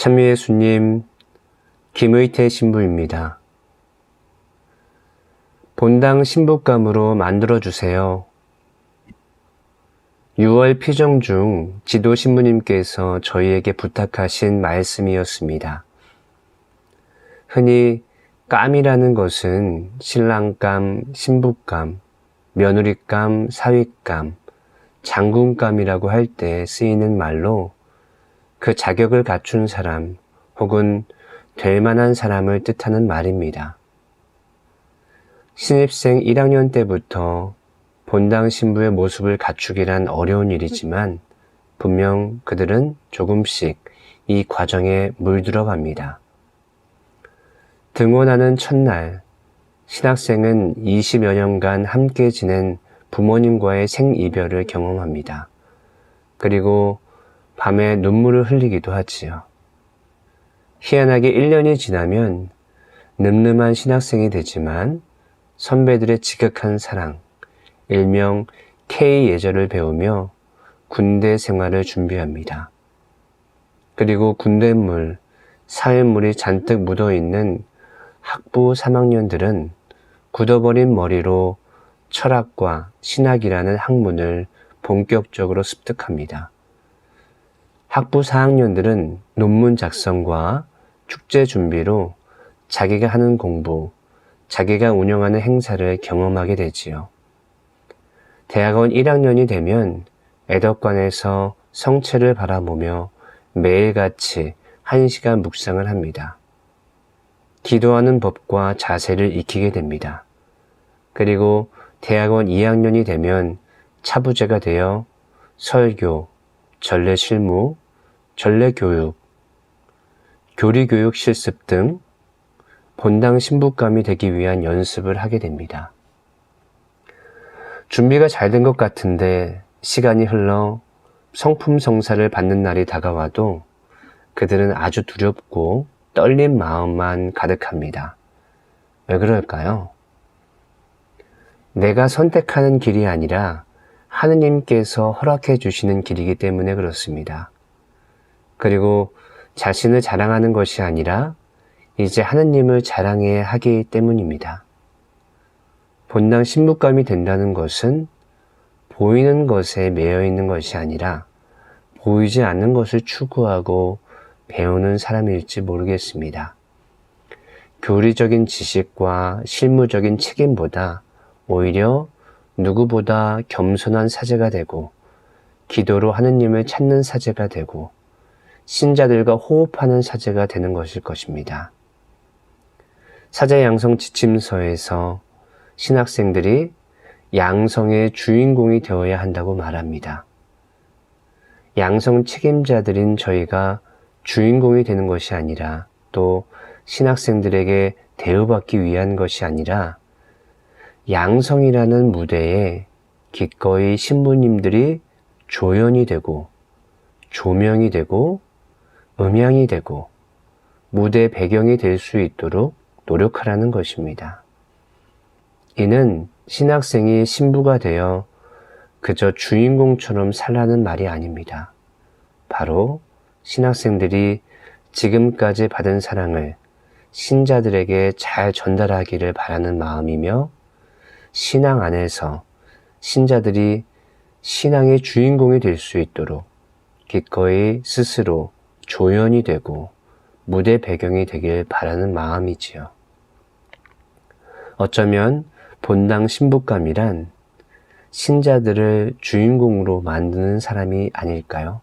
참미예수님, 김의태 신부입니다. 본당 신부감으로 만들어주세요. 6월 피정 중 지도 신부님께서 저희에게 부탁하신 말씀이었습니다. 흔히 감이라는 것은 신랑감, 신부감, 며느리감, 사위감, 장군감이라고 할 때 쓰이는 말로 그 자격을 갖춘 사람 혹은 될 만한 사람을 뜻하는 말입니다. 신입생 1학년 때부터 본당 신부의 모습을 갖추기란 어려운 일이지만 분명 그들은 조금씩 이 과정에 물들어 갑니다. 등원하는 첫날, 신학생은 20여 년간 함께 지낸 부모님과의 생이별을 경험합니다. 그리고 밤에 눈물을 흘리기도 하지요. 희한하게 1년이 지나면 늠름한 신학생이 되지만 선배들의 지극한 사랑, 일명 K 예절을 배우며 군대 생활을 준비합니다. 그리고 군대물, 사회물이 잔뜩 묻어 있는 학부 3학년들은 굳어버린 머리로 철학과 신학이라는 학문을 본격적으로 습득합니다. 학부 4학년들은 논문 작성과 축제 준비로 자기가 하는 공부, 자기가 운영하는 행사를 경험하게 되지요. 대학원 1학년이 되면 애덕관에서 성체를 바라보며 매일같이 1시간 묵상을 합니다. 기도하는 법과 자세를 익히게 됩니다. 그리고 대학원 2학년이 되면 차부제가 되어 설교, 전례 실무, 전례 교육, 교리 교육 실습 등 본당 신부감이 되기 위한 연습을 하게 됩니다. 준비가 잘 된 것 같은데 시간이 흘러 성품 성사를 받는 날이 다가와도 그들은 아주 두렵고 떨린 마음만 가득합니다. 왜 그럴까요? 내가 선택하는 길이 아니라 하느님께서 허락해 주시는 길이기 때문에 그렇습니다. 그리고 자신을 자랑하는 것이 아니라 이제 하느님을 자랑해야 하기 때문입니다. 본당 신부감이 된다는 것은 보이는 것에 매여 있는 것이 아니라 보이지 않는 것을 추구하고 배우는 사람일지 모르겠습니다. 교리적인 지식과 실무적인 책임보다 오히려 누구보다 겸손한 사제가 되고 기도로 하느님을 찾는 사제가 되고 신자들과 호흡하는 사제가 되는 것일 것입니다. 사제 양성 지침서에서 신학생들이 양성의 주인공이 되어야 한다고 말합니다. 양성 책임자들인 저희가 주인공이 되는 것이 아니라 또 신학생들에게 대우받기 위한 것이 아니라 양성이라는 무대에 기꺼이 신부님들이 조연이 되고 조명이 되고 음향이 되고 무대 배경이 될 수 있도록 노력하라는 것입니다. 이는 신학생이 신부가 되어 그저 주인공처럼 살라는 말이 아닙니다. 바로 신학생들이 지금까지 받은 사랑을 신자들에게 잘 전달하기를 바라는 마음이며 신앙 안에서 신자들이 신앙의 주인공이 될 수 있도록 기꺼이 스스로 조연이 되고 무대 배경이 되길 바라는 마음이지요. 어쩌면 본당 신부감이란 신자들을 주인공으로 만드는 사람이 아닐까요?